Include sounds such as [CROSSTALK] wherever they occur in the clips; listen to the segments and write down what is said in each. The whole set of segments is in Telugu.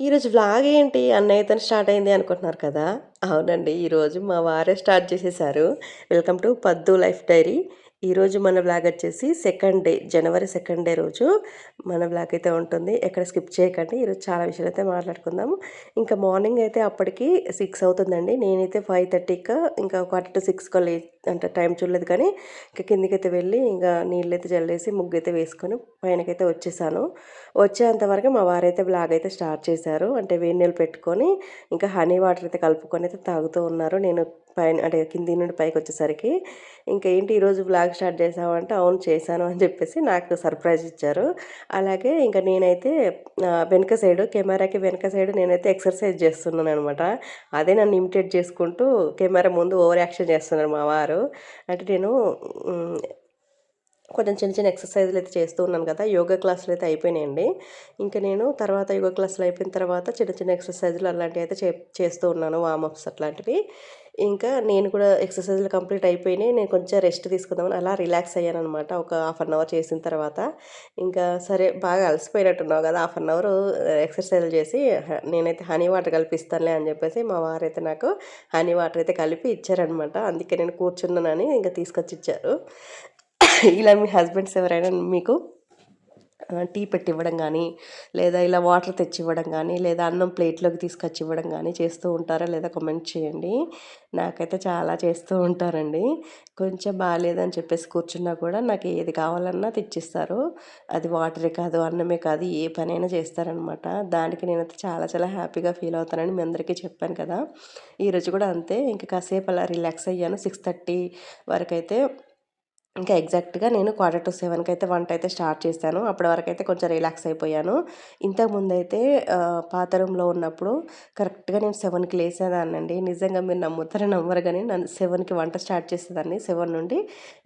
ఈరోజు వ్లాగ్ ఏంటి? అన్నయ్యతో స్టార్ట్ అయింది అనుకుంటున్నారు కదా? అవునండి ఈరోజు మా వారే స్టార్ట్ చేసేసారు. Welcome to Paddu life diary. ఈరోజు మన బ్లాగ్ వచ్చేసి second day January second day రోజు మన బ్లాగ్ అయితే ఉంటుంది. ఎక్కడ స్కిప్ చేయకండి ఈరోజు చాలా విషయాలు అయితే మాట్లాడుకుందాము. ఇంకా మార్నింగ్ అయితే అప్పటికి సిక్స్ అవుతుందండి. నేనైతే ఫైవ్ థర్టీకి ఇంకా ఒక టు సిక్స్ లే అంటే టైం చూడలేదు కానీ ఇంకా కిందికైతే వెళ్ళి ఇంకా నీళ్ళైతే జల్లేసి ముగ్గు అయితే వేసుకొని పైనకైతే వచ్చేసాను. వచ్చేంతవరకు మా వారైతే బ్లాగ్ అయితే స్టార్ట్ చేశారు. అంటే వేడి నీళ్ళు పెట్టుకొని ఇంకా హనీ వాటర్ అయితే కలుపుకొని అయితే తాగుతూ ఉన్నారు. నేను పైన అంటే కింది నుండి పైకి వచ్చేసరికి ఇంకా ఏంటి ఈరోజు బ్లాగ్ స్టార్ట్ చేసామంటే అవును చేశాను అని చెప్పేసి నాకు సర్ప్రైజ్ ఇచ్చారు. అలాగే ఇంకా నేనైతే వెనక సైడ్ కెమెరాకి వెనక సైడ్ నేనైతే ఎక్సర్సైజ్ చేస్తున్నాను అనమాట అదే నన్ను ఇమిటేట్ చేసుకుంటూ కెమెరా ముందు ఓవర్ యాక్షన్ చేస్తున్నారు మా వారు. అంటే నేను కొంచెం చిన్న చిన్న ఎక్సర్సైజ్లు అయితే చేస్తూ ఉన్నాను కదా యోగా క్లాసులు అయితే అయిపోయినాయండి. ఇంకా నేను తర్వాత యోగా క్లాసులు అయిపోయిన తర్వాత చిన్న చిన్న ఎక్సర్సైజ్లు అలాంటివి అయితే చే చేస్తూ ఉన్నాను వామప్స్ అట్లాంటివి. ఇంకా నేను కూడా ఎక్సర్సైజ్లు కంప్లీట్ అయిపోయినాయి. నేను కొంచెం రెస్ట్ తీసుకుందామని అలా రిలాక్స్ అయ్యాను అనమాట ఒక హాఫ్ అన్ అవర్ చేసిన తర్వాత. ఇంకా సరే బాగా అలసిపోయినట్టున్నావు కదా హాఫ్ అన్ అవర్ ఎక్సర్సైజ్ చేసి నేనైతే హనీ వాటర్ కలిపిస్తానులే అని చెప్పేసి మా వారైతే నాకు హనీ వాటర్ అయితే కలిపి ఇచ్చారనమాట అందుకే నేను కూర్చున్నానని ఇంకా తీసుకొచ్చి ఇచ్చారు. [COUGHS] ఇలా మీ హస్బెండ్స్ ఎవరైనా మీకు టీ పెట్టి ఇవ్వడం కానీ లేదా ఇలా వాటర్ తెచ్చి ఇవ్వడం కానీ లేదా అన్నం ప్లేట్లోకి తీసుకొచ్చి ఇవ్వడం కానీ చేస్తూ ఉంటారా లేదా కామెంట్ చేయండి. నాకైతే చాలా చేస్తూ ఉంటారండి. కొంచెం బాగాలేదని చెప్పేసి కూర్చున్నా కూడా నాకు ఏది కావాలన్నా తెచ్చిస్తారు. అది వాటరే కాదు అన్నమే కాదు ఏ పనైనా చేస్తారనమాట. దానికి నేనైతే చాలా చాలా హ్యాపీగా ఫీల్ అవుతానని మీ అందరికీ చెప్పాను కదా. ఈరోజు కూడా అంతే. ఇంకా కాసేపు అలా రిలాక్స్ అయ్యాను. సిక్స్ థర్టీ వరకు అయితే ఇంకా ఎగ్జాక్ట్గా నేను క్వార్టర్ టు సెవెన్కి అయితే వంట అయితే స్టార్ట్ చేశాను. అప్పటి వరకు అయితే కొంచెం రిలాక్స్ అయిపోయాను. ఇంతకుముందు అయితే పాత రూమ్లో ఉన్నప్పుడు కరెక్ట్గా నేను సెవెన్కి లేసేదాన్నండి. నిజంగా మీరు నమ్ముతారని నమ్మరు కానీ నన్ను సెవెన్కి వంట స్టార్ట్ చేసేదాన్ని సెవెన్ నుండి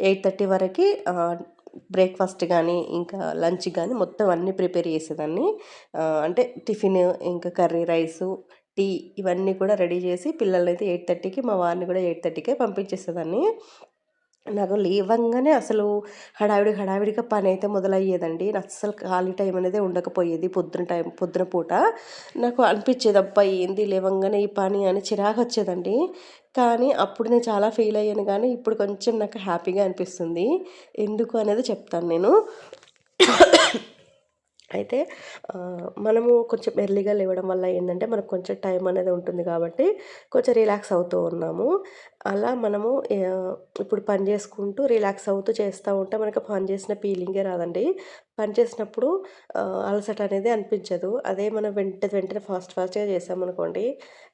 ఎయిట్ థర్టీ వరకు బ్రేక్ఫాస్ట్ కానీ ఇంకా లంచ్ కానీ మొత్తం అన్నీ ప్రిపేర్ చేసేదాన్ని. అంటే టిఫిన్ ఇంకా కర్రీ రైసు టీ ఇవన్నీ కూడా రెడీ చేసి పిల్లలైతే ఎయిట్ థర్టీకి మా వారిని కూడా ఎయిట్ థర్టీకే పంపించేసేదాన్ని. నాకు లేవంగానే అసలు హడావిడి హడావిడిగా పని అయితే మొదలయ్యేదండి. అస్సలు ఖాళీ టైం అనేది ఉండకపోయేది పొద్దున టైం పొద్దున పూట. నాకు అనిపించేది అబ్బా ఏంది లేవంగానే ఈ పని అని చిరాకు వచ్చేదండి కానీ అప్పుడు నేను చాలా ఫీల్ అయ్యాను కానీ ఇప్పుడు కొంచెం నాకు హ్యాపీగా అనిపిస్తుంది. ఎందుకు అనేది చెప్తాను నేను. అయితే మనము కొంచెం ఎర్లీగా లేవడం వల్ల ఏంటంటే మనకు కొంచెం టైం అనేది ఉంటుంది కాబట్టి కొంచెం రిలాక్స్ అవుతూ ఉన్నాము. అలా మనము ఇప్పుడు పని చేసుకుంటూ రిలాక్స్ అవుతూ చేస్తూ ఉంటే మనకు పని చేసిన ఫీలింగే రాదండి. పని చేసినప్పుడు అలసట అనేది అనిపించదు. అదే మనం వెంట వెంటనే ఫాస్ట్ ఫాస్ట్గా చేసామనుకోండి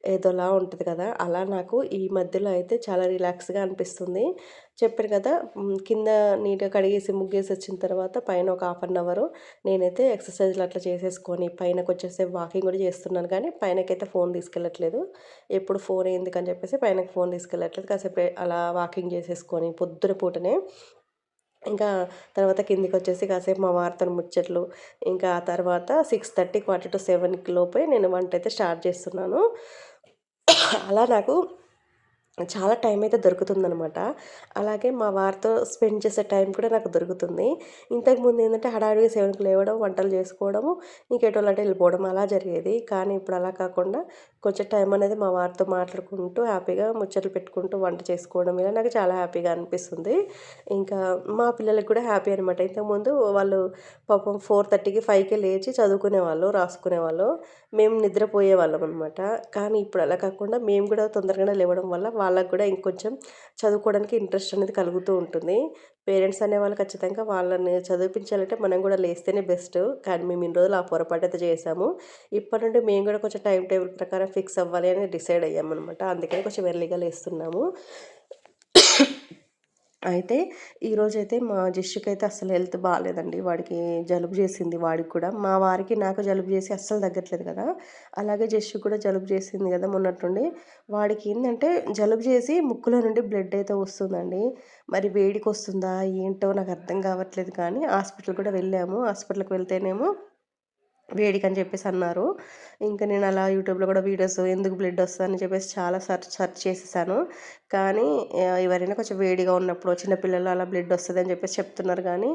ఏదోలా ఉంటుంది కదా! అలా నాకు ఈ మధ్యలో అయితే చాలా రిలాక్స్గా అనిపిస్తుంది. చెప్పాను కదా! కింద నీట్గా కడిగేసి ముగ్గేసి వచ్చిన తర్వాత పైన ఒక హాఫ్ అన్ అవర్ నేనైతే ఎక్సర్సైజ్లు అట్లా చేసేసుకొని పైనకి వచ్చేసి వాకింగ్ కూడా చేస్తున్నాను కానీ పైనకైతే ఫోన్ తీసుకెళ్ళట్లేదు. ఎప్పుడు ఫోన్ ఎందుకని చెప్పేసి పైనకి ఫోన్ తీసుకెళ్ళట్లేదు. కాసేపు అలా వాకింగ్ చేసేసుకొని పొద్దున పూటనే ఇంకా తర్వాత కిందికి వచ్చేసి కాసేపు మా వారితో ముచ్చట్లు ఇంకా ఆ తర్వాత సిక్స్ థర్టీ క్వార్టర్ టు సెవెన్కి లోపే నేను వంట అయితే స్టార్ట్ చేస్తున్నాను. అలా నాకు చాలా టైం అయితే దొరుకుతుందనమాట అలాగే మా వారితో స్పెండ్ చేసే టైం కూడా నాకు దొరుకుతుంది. ఇంతకుముందు ఏంటంటే హడావిడిగా సెవెన్కి లేవడం వంటలు చేసుకోవడము ఇంకెటోళ్ళంటే వెళ్ళిపోవడం అలా జరిగేది. కానీ ఇప్పుడు అలా కాకుండా కొంచెం టైం అనేది మా వారితో మాట్లాడుకుంటూ హ్యాపీగా ముచ్చట్లు పెట్టుకుంటూ వంట చేసుకోవడం ఇలా నాకు చాలా హ్యాపీగా అనిపిస్తుంది. ఇంకా మా పిల్లలకి కూడా హ్యాపీ అనమాట ఇంతకుముందు వాళ్ళు పాపం ఫోర్ థర్టీకి ఫైవ్కి లేచి చదువుకునేవాళ్ళు రాసుకునేవాళ్ళు. మేము నిద్రపోయే వాళ్ళం అనమాట కానీ ఇప్పుడు అలా కాకుండా మేము కూడా తొందరగానే లేవడం వల్ల వాళ్ళకు కూడా ఇంకొంచెం చదువుకోవడానికి ఇంట్రెస్ట్ అనేది కలుగుతూ ఉంటుంది. పేరెంట్స్ అనేవాళ్ళు ఖచ్చితంగా వాళ్ళని చదివించాలంటే మనం కూడా లేస్తేనే బెస్ట్. కానీ మేము ఇన్ని రోజులు ఆ పొరపాటు అయితే చేసాము ఇప్పటి నుండి మేము కూడా కొంచెం టైం టేబుల్ ప్రకారం ఫిక్స్ అవ్వాలి అని డిసైడ్ అయ్యామన్నమాట. అందుకని కొంచెం ఎర్లీగా లేస్తున్నాము. అయితే ఈరోజైతే మా జస్టుకి అయితే అస్సలు హెల్త్ బాగాలేదండి వాడికి జలుబు చేసింది వాడికి కూడా. మా వారికి నాకు జలుబు చేసి అస్సలు తగ్గట్లేదు కదా. అలాగే జస్టు కూడా జలుబు చేసింది కదా మొన్నట్టుండి వాడికి ఏంటంటే జలుబు చేసి ముక్కులో నుండి బ్లడ్ అయితే వస్తుందండి. మరి వేడికి వస్తుందా ఏంటో నాకు అర్థం కావట్లేదు కానీ హాస్పిటల్ కూడా వెళ్ళాము. హాస్పిటల్కి వెళ్తేనేమో వేడికి అని చెప్పేసి అన్నారు. ఇంకా నేను అలా యూట్యూబ్లో కూడా వీడియోస్ ఎందుకు బ్లడ్ వస్తుందని చెప్పేసి చాలా సర్చ్ సెర్చ్ చేసేసాను. కానీ ఎవరైనా కొంచెం వేడిగా ఉన్నప్పుడు చిన్నపిల్లలు అలా బ్లడ్ వస్తుంది అని చెప్పేసి చెప్తున్నారు కానీ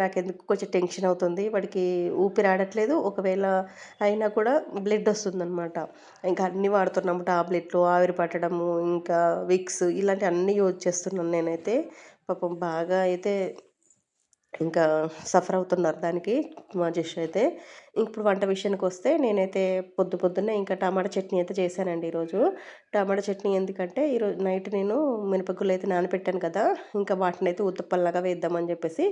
నాకు ఎందుకు కొంచెం టెన్షన్ అవుతుంది. వాడికి ఊపిరి ఆడట్లేదు. ఒకవేళ అయినా కూడా బ్లడ్ వస్తుందన్నమాట. ఇంకా అన్నీ వాడుతున్నాము టాబ్లెట్లు ఆవిరి పట్టడము ఇంకా విక్స్ ఇలాంటి అన్నీ యూజ్ చేస్తున్నాను నేనైతే. పాపం బాగా అయితే ఇంకా సఫర్ అవుతున్నారు దానికి మా జష్ అయితే. ఇప్పుడు వంట విషయానికి వస్తే నేనైతే పొద్దు పొద్దున్నే ఇంకా టమాటా చట్నీ అయితే చేశానండి ఈరోజు. టమాటా చట్నీ ఎందుకంటే ఈరోజు నైట్ నేను మినపగుళ్ళు అయితే నానబెట్టాను కదా ఇంకా వాటిని అయితే ఉత్తప్పల్లాగా వేద్దామని చెప్పేసి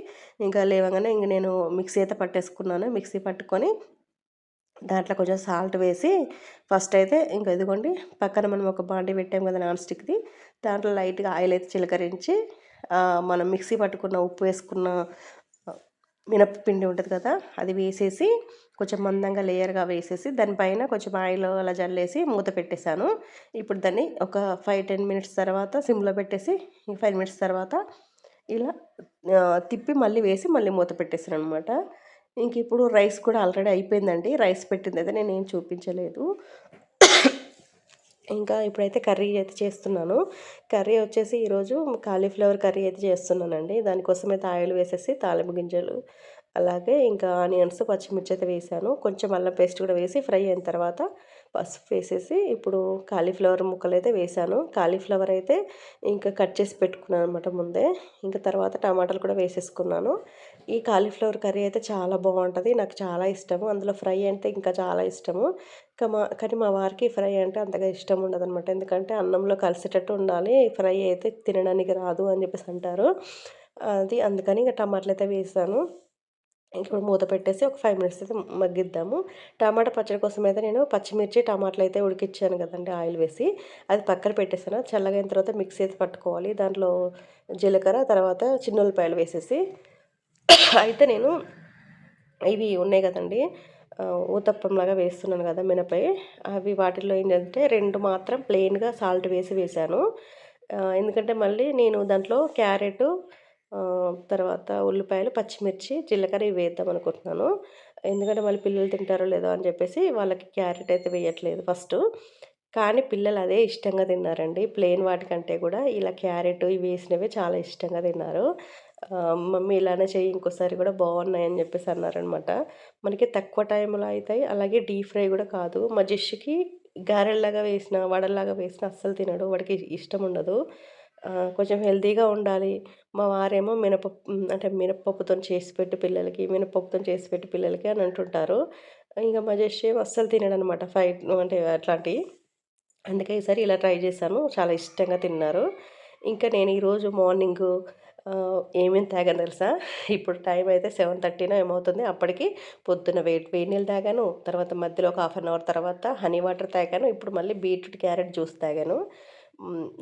ఇంకా లేవగానే ఇంక నేను మిక్సీ అయితే పట్టేసుకున్నాను. మిక్సీ పట్టుకొని దాంట్లో కొంచెం సాల్ట్ వేసి ఫస్ట్ అయితే ఇంకా ఇదిగోండి పక్కన మనం ఒక బాండి పెట్టాం కదా నాన్ స్టిక్ది దాంట్లో లైట్గా ఆయిల్ అయితే చిలకరించి మనం మిక్సీ పట్టుకున్న ఉప్పు వేసుకున్న మినపపిండి ఉంటుంది కదా అది వేసేసి కొంచెం మందంగా లేయర్గా వేసేసి దానిపైన కొంచెం ఆయిల్ అలా జల్లేసి మూత పెట్టేశాను. ఇప్పుడు దాన్ని ఒక ఫైవ్ టెన్ మినిట్స్ తర్వాత సిమ్లో పెట్టేసి ఫైవ్ మినిట్స్ తర్వాత ఇలా తిప్పి మళ్ళీ వేసి మళ్ళీ మూత పెట్టేసాను అనమాట ఇంక ఇప్పుడు రైస్ కూడా ఆల్రెడీ అయిపోయిందండి. రైస్ పెట్టింది అయితే నేను ఏం చూపించలేదు. ఇంకా ఇప్పుడైతే కర్రీ అయితే చేస్తున్నాను. కర్రీ వచ్చేసి ఈరోజు కాలీఫ్లవర్ కర్రీ అయితే చేస్తున్నానండి. దానికోసం అయితే ఆయిల్ వేసేసి తాలింపు గింజలు అలాగే ఇంకా ఆనియన్స్ పచ్చిమిర్చి అయితే వేసాను. కొంచెం అల్లం పేస్ట్ కూడా వేసి ఫ్రై అయిన తర్వాత పసుపు వేసేసి ఇప్పుడు కాలీఫ్లవర్ ముక్కలు అయితే వేసాను. కాలీఫ్లవర్ అయితే ఇంకా కట్ చేసి పెట్టుకున్నాను అనమాట ముందే. ఇంకా తర్వాత టమాటాలు కూడా వేసేసుకున్నాను. ఈ కాలీఫ్లవర్ కర్రీ అయితే చాలా బాగుంటుంది. నాకు చాలా ఇష్టము. అందులో ఫ్రై అంటే ఇంకా చాలా ఇష్టము. మా కానీ మా వారికి ఫ్రై అంటే అంతగా ఇష్టం ఉండదు అనమాట ఎందుకంటే అన్నంలో కలిసేటట్టు ఉండాలి ఫ్రై అయితే తినడానికి రాదు అని చెప్పేసి అంటారు. అది అందుకని ఇంకా టమాటాలు అయితే వేసాను. ఇప్పుడు మూత పెట్టేసి ఒక ఫైవ్ మినిట్స్ అయితే మగ్గిద్దాము. టమాటా పచ్చడి కోసం అయితే నేను పచ్చిమిర్చి టమాటాలు అయితే ఉడికిచ్చాను కదండి ఆయిల్ వేసి. అది పక్కన పెట్టేసాను. చల్లగైన తర్వాత మిక్సీ అయితే పట్టుకోవాలి. దాంట్లో జీలకర్ర తర్వాత చిన్న ఉల్లిపాయలు వేసేసి. అయితే నేను ఇవి ఉన్నాయి కదండి. ఊతప్పంలాగా వేస్తున్నాను కదా మినపై. అవి వాటిల్లో ఏంటంటే రెండు మాత్రం ప్లెయిన్గా సాల్ట్ వేసి వేశాను. ఎందుకంటే మళ్ళీ నేను దాంట్లో క్యారెట్ తర్వాత ఉల్లిపాయలు పచ్చిమిర్చి జీలకర్ర ఇవి వేద్దాం అనుకుంటున్నాను. ఎందుకంటే మళ్ళీ పిల్లలు తింటారో లేదో అని చెప్పేసి వాళ్ళకి క్యారెట్ అయితే వేయట్లేదు ఫస్ట్. కానీ పిల్లలు అదే ఇష్టంగా తిన్నారండి. ప్లెయిన్ వాటికంటే కూడా ఇలా క్యారెట్ ఇవి వేసినవి చాలా ఇష్టంగా తిన్నారు. మమ్మీ ఇలానే చెయ్యి ఇంకోసారి కూడా బాగున్నాయి అని చెప్పేసి అన్నారనమాట. మనకి తక్కువ టైంలో అవుతాయి అలాగే డీప్ ఫ్రై కూడా కాదు. మా జెష్కి గారెల్లాగా వేసిన వడల్లాగా వేసిన అస్సలు తినడు. వాడికి ఇష్టం ఉండదు. కొంచెం హెల్తీగా ఉండాలి. మా వారేమో మినపప్పు అంటే మినపప్పుతో చేసి పెట్టి పిల్లలకి మినపప్పుతో చేసి పెట్టి పిల్లలకి అని అంటుంటారు. ఇంకా మా జెష్ అస్సలు తినడనమాట. ఫ్రై అంటే అట్లాంటివి అందుకే ఈసారి ఇలా ట్రై చేశాను. చాలా ఇష్టంగా తిన్నారు. ఇంకా నేను ఈరోజు మార్నింగ్ ఏమేమి తాగాను తెలుసా? ఇప్పుడు టైం అయితే సెవెన్ థర్టీనో ఏమవుతుంది? అప్పటికి పొద్దున వేడి వేడి నీళ్ళు తాగాను తర్వాత మధ్యలో ఒక హాఫ్ అన్ అవర్ తర్వాత హనీ వాటర్ తాగాను ఇప్పుడు మళ్ళీ బీట్రూట్ క్యారెట్ జ్యూస్ తాగాను.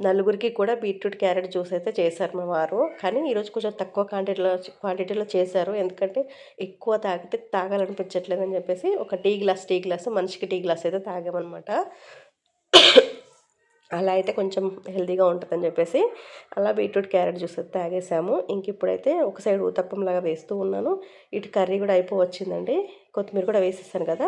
నలుగురికి కూడా బీట్రూట్ క్యారెట్ జ్యూస్ అయితే చేశారు మా వారు కానీ ఈరోజు కొంచెం తక్కువ క్వాంటిటీలో క్వాంటిటీలో చేశారు ఎందుకంటే ఎక్కువ తాగితే తాగాలనిపించట్లేదు అని చెప్పేసి ఒక టీ గ్లాస్ టీ గ్లాస్ మనిషికి టీ గ్లాస్ అయితే తాగామన్నమాట. అలా అయితే కొంచెం హెల్తీగా ఉంటుందని చెప్పేసి అలా బీట్రూట్ క్యారెట్ జ్యూస్ అయితే తాగేసాము. ఇంక ఇప్పుడైతే ఒక సైడ్ ఊతప్పంలాగా వేస్తూ ఉన్నాను. ఇటు కర్రీ కూడా అయిపోవచ్చిందండి. కొత్తిమీర కూడా వేసేసాను కదా.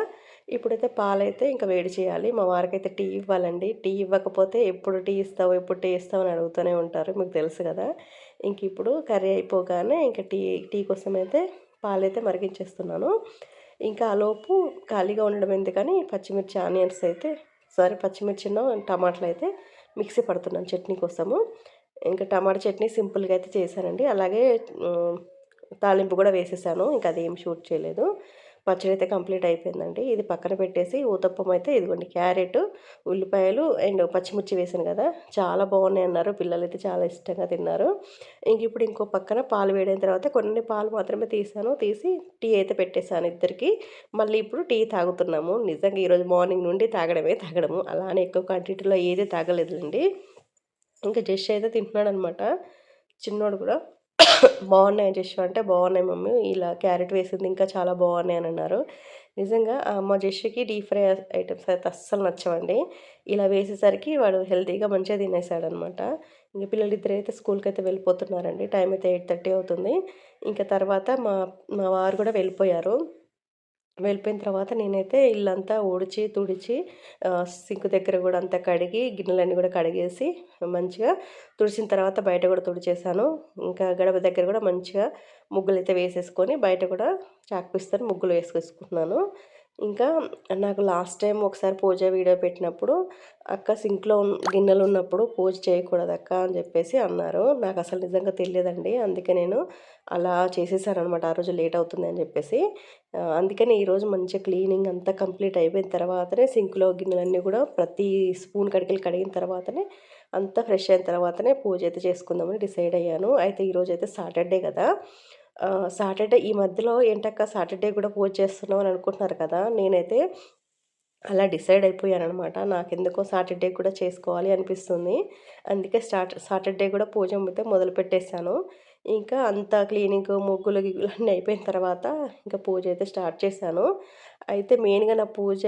ఇప్పుడైతే పాలైతే ఇంకా వేడి చేయాలి. మా వారికైతే టీ ఇవ్వాలండి. టీ ఇవ్వకపోతే ఎప్పుడు టీ ఇస్తావు ఎప్పుడు టీ ఇస్తావు అని అడుగుతూనే ఉంటారు. మీకు తెలుసు కదా. ఇంక ఇప్పుడు కర్రీ అయిపోగానే ఇంకా టీ టీ కోసం అయితే పాలైతే మరిగించేస్తున్నాను. ఇంకా ఆలోపు ఖాళీగా ఉండడం ఎందుకని పచ్చిమిర్చి ఆనియన్స్ అయితే సారీ పచ్చిమిర్చిను టమాటాలు అయితే మిక్సీ పడుతున్నాను చట్నీ కోసము. ఇంకా టమాటా చట్నీ సింపుల్గా అయితే చేశానండి. అలాగే తాలింపు కూడా వేసేసాను. ఇంకా అది ఏం షూట్ చేయలేదు. పచ్చడి అయితే కంప్లీట్ అయిపోయిందండి. ఇది పక్కన పెట్టేసి ఊతప్పం అయితే ఇదిగోండి క్యారెట్ ఉల్లిపాయలు అండ్ పచ్చిమిర్చి వేసాను కదా. చాలా బాగున్నాయి అన్నారు. పిల్లలు అయితే చాలా ఇష్టంగా తిన్నారు. ఇంక ఇప్పుడు ఇంకో పక్కన పాలు వేడైన తర్వాత కొన్ని పాలు మాత్రమే తీసాను. తీసి టీ అయితే పెట్టేశాను ఇద్దరికి. మళ్ళీ ఇప్పుడు టీ తాగుతున్నాము. నిజంగా ఈరోజు మార్నింగ్ నుండి తాగడమే తాగడము. అలానే ఎక్కువ క్వాంటిటీలో ఏది తాగలేదులేండి. ఇంకా జస్ట్ అయితే తింటున్నాడు అనమాట చిన్నోడు కూడా. బాగున్నాయి జస్సు అంటే బాగున్నాయి మమ్మీ. ఇలా క్యారెట్ వేసింది ఇంకా చాలా బాగున్నాయి అని అన్నారు. నిజంగా మా జస్సుకి డీప్ ఫ్రై ఐటమ్స్ అయితే అస్సలు నచ్చవండి. ఇలా వేసేసరికి వాడు హెల్తీగా మంచిగా తినేసాడు అనమాట ఇంకా పిల్లలు ఇద్దరు అయితే స్కూల్కి అయితే వెళ్ళిపోతున్నారండి. టైం అయితే ఎయిట్ థర్టీ అవుతుంది. ఇంకా తర్వాత మా మా వారు కూడా వెళ్ళిపోయారు. వెళ్ళిపోయిన తర్వాత నేనైతే ఇల్లంతా ఉడిచి తుడిచి సింక్ దగ్గర కూడా అంతా కడిగి గిన్నెలన్నీ కూడా కడిగేసి మంచిగా తుడిచిన తర్వాత బయట కూడా తుడిచేసాను. ఇంకా గడప దగ్గర కూడా మంచిగా ముగ్గులు అయితే వేసేసుకొని బయట కూడా చాక్ పిస్తాను ముగ్గులు వేసుకొసుకుంటున్నాను ఇంకా నాకు లాస్ట్ టైం ఒకసారి పూజ వీడియో పెట్టినప్పుడు అక్క సింక్లో గిన్నెలు ఉన్నప్పుడు పూజ చేయకూడదు అక్క అని చెప్పేసి అన్నారు. నాకు అసలు నిజంగా తెలియదండి. అందుకే నేను అలా చేసేసానమాట ఆ రోజు లేట్ అవుతుంది అని చెప్పేసి. అందుకని ఈరోజు మంచిగా క్లీనింగ్ అంతా కంప్లీట్ అయిపోయిన తర్వాతనే సింక్లో గిన్నెలన్నీ కూడా ప్రతి స్పూన్ కడిగిలు కడిగిన తర్వాతనే అంతా ఫ్రెష్ అయిన తర్వాతనే పూజ అయితే చేసుకుందామని డిసైడ్ అయ్యాను. అయితే ఈరోజు అయితే సాటర్డే కదా. సాటర్డే ఈ మధ్యలో ఏంటక్క సాటర్డే కూడా పూజ చేస్తున్నావు అని అనుకుంటున్నారు కదా! నేనైతే అలా డిసైడ్ అయిపోయాను అనమాట నాకెందుకో సాటర్డే కూడా చేసుకోవాలి అనిపిస్తుంది. అందుకే స్టార్ట్ సాటర్డే కూడా పూజ అయితే మొదలు పెట్టేశాను. ఇంకా అంతా క్లీనింగ్ ముగ్గులు గిగ్గులు అన్నీ అయిపోయిన తర్వాత ఇంకా పూజ అయితే స్టార్ట్ చేశాను. అయితే మెయిన్గా నా పూజ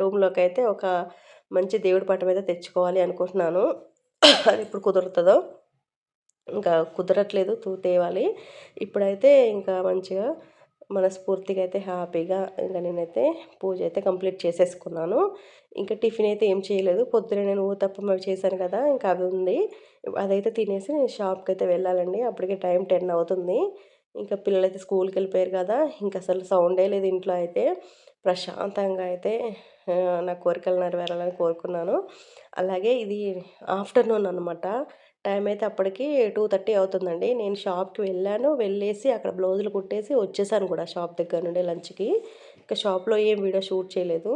రూమ్లోకి అయితే ఒక మంచి దేవుడి పటం అయితే తెచ్చుకోవాలి అనుకుంటున్నాను. అది ఇప్పుడు కుదురుతుందో. ఇంకా కుదరట్లేదు తూ తేవాలి ఇప్పుడైతే ఇంకా మంచిగా మనస్ఫూర్తిగా అయితే హ్యాపీగా ఇంకా నేనైతే పూజ అయితే కంప్లీట్ చేసేసుకున్నాను. ఇంకా టిఫిన్ అయితే ఏం చేయలేదు. పొద్దున నేను ఊతప్పం అవి చేశాను కదా ఇంకా అవి ఉంది. అదైతే తినేసి నేను షాప్కి అయితే వెళ్ళాలండి. అప్పటికే టైం టెన్ అవుతుంది. ఇంకా పిల్లలు అయితే స్కూల్కి వెళ్ళిపోయారు కదా ఇంకా అసలు సౌండే లేదు ఇంట్లో అయితే. ప్రశాంతంగా అయితే నా కోరికలు నెరవేరాలని కోరుకున్నాను. అలాగే ఇది ఆఫ్టర్నూన్ అనమాట టైం అయితే అప్పటికి టూ థర్టీ అవుతుందండి. నేను షాప్కి వెళ్ళాను. వెళ్ళేసి అక్కడ బ్లౌజులు కుట్టేసి వచ్చేసాను కూడా షాప్ దగ్గర నుండి లంచ్కి. ఇంకా షాప్లో ఏం వీడియో షూట్ చేయలేదు.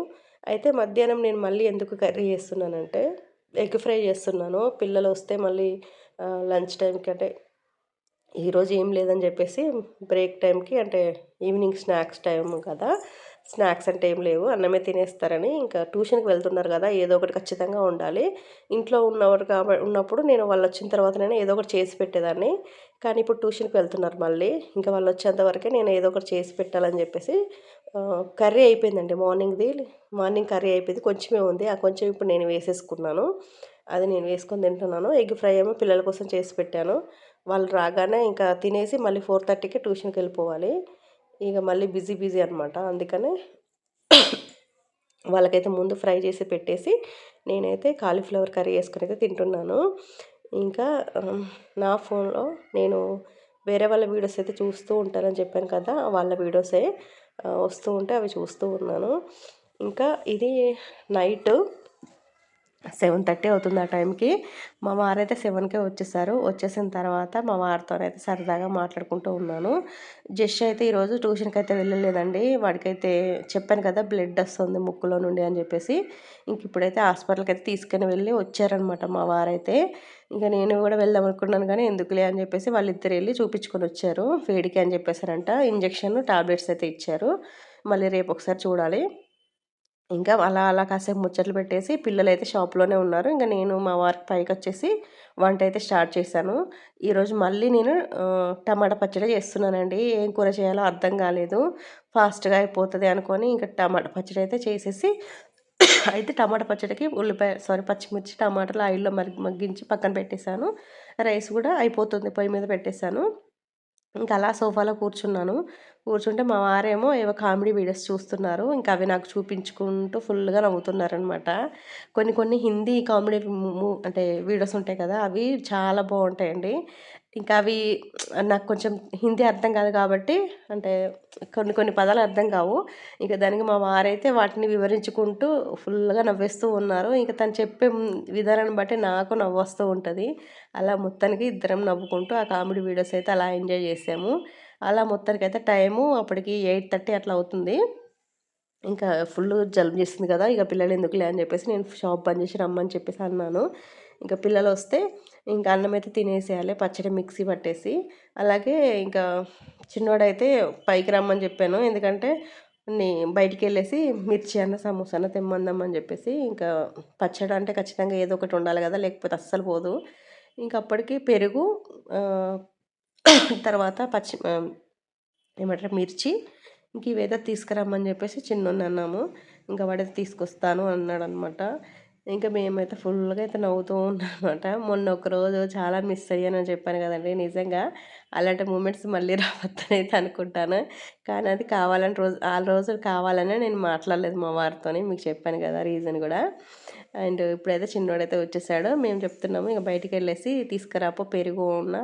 అయితే మధ్యాహ్నం నేను మళ్ళీ ఎందుకు కర్రీ చేస్తున్నానంటే ఎగ్ ఫ్రై చేస్తున్నాను. పిల్లలు వస్తే మళ్ళీ లంచ్ టైంకి అంటే ఈరోజు ఏం లేదని చెప్పేసి బ్రేక్ టైంకి అంటే ఈవినింగ్ స్నాక్స్ టైం కదా. స్నాక్స్ అంటే ఏం లేవు. అన్నమే తినేస్తారని ఇంకా ట్యూషన్కి వెళ్తున్నారు కదా ఏదో ఒకటి ఖచ్చితంగా ఉండాలి. ఇంట్లో ఉన్నవారు కాబట్టి ఉన్నప్పుడు నేను వాళ్ళు వచ్చిన తర్వాతనే ఏదో ఒకటి చేసి పెట్టేదాన్ని. కానీ ఇప్పుడు ట్యూషన్కి వెళ్తున్నారు మళ్ళీ. ఇంకా వాళ్ళు వచ్చేంత వరకే నేను ఏదో ఒకటి చేసి పెట్టాలని చెప్పేసి కర్రీ అయిపోయిందండి మార్నింగ్ది. మార్నింగ్ కర్రీ అయిపోయింది. కొంచెమే ఉంది. ఆ కొంచెం ఇప్పుడు నేను వేసేసుకున్నాను. అది నేను వేసుకొని తింటున్నాను. ఎగ్ ఫ్రై ఏమో పిల్లల కోసం చేసి పెట్టాను. వాళ్ళు రాగానే ఇంకా తినేసి మళ్ళీ ఫోర్ థర్టీకి ట్యూషన్కి వెళ్ళిపోవాలి. ఇక మళ్ళీ బిజీ బిజీ అనమాట అందుకనే వాళ్ళకైతే ముందు ఫ్రై చేసి పెట్టేసి నేనైతే కాలీఫ్లవర్ కర్రీ వేసుకొని అయితే తింటున్నాను. ఇంకా నా ఫోన్లో నేను వేరే వాళ్ళ వీడియోస్ అయితే చూస్తూ ఉంటానని చెప్పాను కదా వాళ్ళ వీడియోసే వస్తూ ఉంటే అవి చూస్తూ ఉన్నాను. ఇంకా ఇది నైట్ సెవెన్ థర్టీ అవుతుంది ఆ టైంకి. మా వారైతే సెవెన్కే వచ్చేసారు. వచ్చేసిన తర్వాత మా వారితోనైతే సరదాగా మాట్లాడుకుంటూ ఉన్నాను. జస్ట్ అయితే ఈరోజు ట్యూషన్కి అయితే వెళ్ళలేదండి. వాడికైతే చెప్పాను కదా బ్లడ్ వస్తుంది ముక్కులో నుండి అని చెప్పేసి. ఇంక ఇప్పుడైతే హాస్పిటల్కి అయితే తీసుకుని వెళ్ళి వచ్చారనమాట మా వారైతే. ఇంకా నేను కూడా వెళ్దాం అనుకున్నాను కానీ ఎందుకులే అని చెప్పేసి వాళ్ళిద్దరు వెళ్ళి చూపించుకొని వచ్చారు. వేడికి అని చెప్పేసారంట. ఇంజక్షన్ టాబ్లెట్స్ అయితే ఇచ్చారు. మళ్ళీ రేపు ఒకసారి చూడాలి. ఇంకా అలా అలా కాసేపు ముచ్చట్లు పెట్టేసి పిల్లలు అయితే షాప్లోనే ఉన్నారు. ఇంకా నేను మా వారికి పైకి వచ్చేసి వంట అయితే స్టార్ట్ చేశాను. ఈరోజు మళ్ళీ నేను టమాటా పచ్చడి చేస్తున్నానండి. ఏం కూర చేయాలో అర్థం కాలేదు. ఫాస్ట్గా అయిపోతుంది అనుకొని ఇంకా టమాటా పచ్చడి అయితే చేసేసి అయితే టమాటా పచ్చడికి ఉల్లిపాయ సారీ పచ్చిమిర్చి టమాటాలు ఆయిల్లో మగ్గించి పక్కన పెట్టేశాను. రైస్ కూడా అయిపోతుంది పొయ్యి మీద పెట్టేశాను. ఇంకా అలా సోఫాలో కూర్చున్నాను. కూర్చుంటే మా వారేమో ఏవో కామెడీ వీడియోస్ చూస్తున్నారు. ఇంకా అవి నాకు చూపించుకుంటూ ఫుల్గా నవ్వుతున్నారనమాట కొన్ని కొన్ని హిందీ కామెడీ అంటే వీడియోస్ ఉంటాయి కదా అవి చాలా బాగుంటాయండి. ఇంకా అవి నాకు కొంచెం హిందీ అర్థం కాదు కాబట్టి అంటే కొన్ని కొన్ని పదాలు అర్థం కావు. ఇంకా దానికి మా వారైతే వాటిని వివరించుకుంటూ ఫుల్గా నవ్వేస్తూ ఉన్నారు. ఇంకా తను చెప్పే విధానాన్ని బట్టి నాకు నవ్వు వస్తూ ఉంటుంది. అలా మొత్తానికి ఇద్దరం నవ్వుకుంటూ ఆ కామెడీ వీడియోస్ అయితే అలా ఎంజాయ్ చేసాము. అలా మొత్తానికి అయితే టైము అప్పటికి ఎయిట్ థర్టీ అట్లా అవుతుంది. ఇంకా ఫుల్ జలుబు చేస్తుంది కదా ఇక పిల్లలు ఎందుకులే అని చెప్పేసి నేను షాప్ బంద్ చేసి రమ్మని చెప్పేసి అన్నాను. ఇంకా పిల్లలు వస్తే ఇంకా అన్నం అయితే తినేసేయాలి పచ్చడి మిక్సీ పట్టేసి. అలాగే ఇంకా చిన్నోడైతే పైకి రమ్మని చెప్పాను. ఎందుకంటే బయటికి వెళ్ళేసి మిర్చి అన్న సమోసా అన్న తెమ్మందామని చెప్పేసి ఇంకా పచ్చడి అంటే ఖచ్చితంగా ఏదో ఒకటి ఉండాలి కదా లేకపోతే అస్సలు పోదు. ఇంకా అప్పటికి పెరుగు తర్వాత పచ్చి ఏమంటారు మిర్చి ఇంక ఇవేదో తీసుకురమ్మని చెప్పేసి చిన్నోడిని అన్నాము. ఇంకా వాడైతే తీసుకొస్తాను అన్నాడు అనమాట ఇంకా మేమైతే ఫుల్గా అయితే నవ్వుతూ ఉన్నామన్నమాట. మొన్న ఒక రోజు చాలా మిస్ అయ్యానని చెప్పాను కదండి. నిజంగా అలాంటి మూమెంట్స్ మళ్ళీ రావద్దని అయితే అనుకుంటాను. కానీ అది కావాలని రోజు ఆ రోజు కావాలనే నేను మాట్లాడలేదు మా వారితోని మీకు చెప్పాను కదా రీజన్ కూడా. అండ్ ఇప్పుడైతే చిన్నోడైతే వచ్చేసాడు. మేము చెప్తున్నాము ఇంకా బయటికి వెళ్ళేసి తీసుకురాపో పెరుగు ఉన్న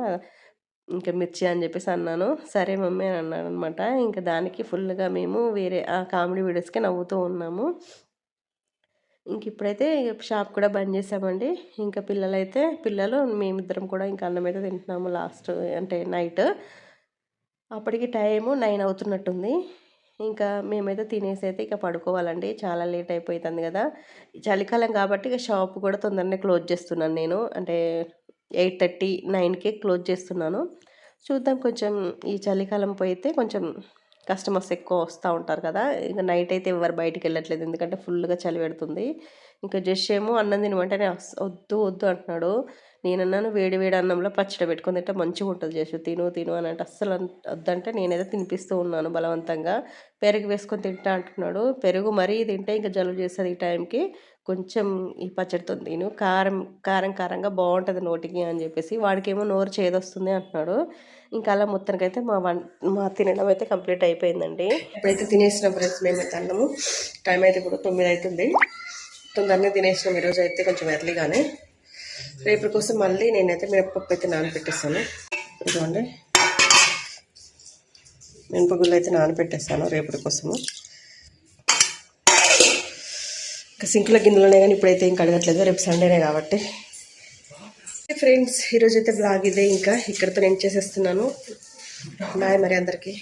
ఇంకా మిర్చి అని చెప్పేసి అన్నాను. సరే మమ్మీ అని అన్నాడు అనమాట ఇంకా దానికి ఫుల్గా మేము వేరే ఆ కామెడీ వీడియోస్కి నవ్వుతూ ఉన్నాము. ఇంక ఇప్పుడైతే షాప్ కూడా బంద్ చేసామండి. ఇంకా పిల్లలైతే పిల్లలు మేమిద్దరం కూడా ఇంకా అన్నం అయితే తింటున్నాము లాస్ట్ అంటే నైట్. అప్పటికి టైము నైన్ అవుతున్నట్టుంది. ఇంకా మేమైతే తినేసి అయితే ఇక పడుకోవాలండి. చాలా లేట్ అయిపోతుంది కదా. చలికాలం కాబట్టి ఇక షాప్ కూడా తొందరనే క్లోజ్ చేస్తున్నాను నేను. అంటే ఎయిట్ థర్టీ నైన్కే క్లోజ్ చేస్తున్నాను. చూద్దాం కొంచెం ఈ చలికాలం పోయితే కొంచెం కస్టమర్స్ ఎక్కువ వస్తూ ఉంటారు కదా. ఇంకా నైట్ అయితే ఎవరు బయటికి వెళ్ళట్లేదు. ఎందుకంటే ఫుల్గా చలి పెడుతుంది. ఇంకా జస్ట్ ఏమో అన్నం తినమంటే వద్దు వద్దు అంటున్నాడు. నేనన్నాను వేడి వేడి అన్నంలో పచ్చడి పెట్టుకుని తింటే మంచిగా ఉంటుంది చేసి తిను తిను అని అంటే అస్సలు వద్దంటే నేనైతే తినిపిస్తూ ఉన్నాను బలవంతంగా. పెరుగు వేసుకొని తింటా అంటున్నాడు. పెరుగు మరీ తింటే ఇంకా జలుబు చేస్తుంది ఈ టైంకి. కొంచెం ఈ పచ్చడితో తిను. కారం కారం కారంగా బాగుంటుంది నోటికి అని చెప్పేసి. వాడికేమో నోరు చేదొస్తుంది అంటున్నాడు. ఇంకా అలా మొత్తానికైతే మా వన్ మా తినడం అయితే కంప్లీట్ అయిపోయిందండి. ఇప్పుడైతే తినేసిన ఫ్రెండ్స్ మేమైతే అన్నము. టైం అయితే ఇప్పుడు తొమ్మిది అవుతుంది తొందరనే తినేసినాం ఈరోజు అయితే కొంచెం ఎర్లీగానే. రేపు కోసం మళ్ళీ నేనైతే మినపప్పు అయితే నానబెట్టేస్తాను. ఇదిగోండి. మినపగుళ్ళు అయితే నానబెట్టేస్తాను రేపటి కోసము. ఇంకా సింకుల గిన్నెలోనే కానీ ఇప్పుడైతే ఇంకా అడగట్లేదు రేపు సండేనే కాబట్టి. ఫ్రెండ్స్ ఈరోజు అయితే బ్లాగ్ ఇదే ఇంకా. ఇక్కడితో నేను చేసేస్తున్నాను. బాయ్ మరి అందరికీ.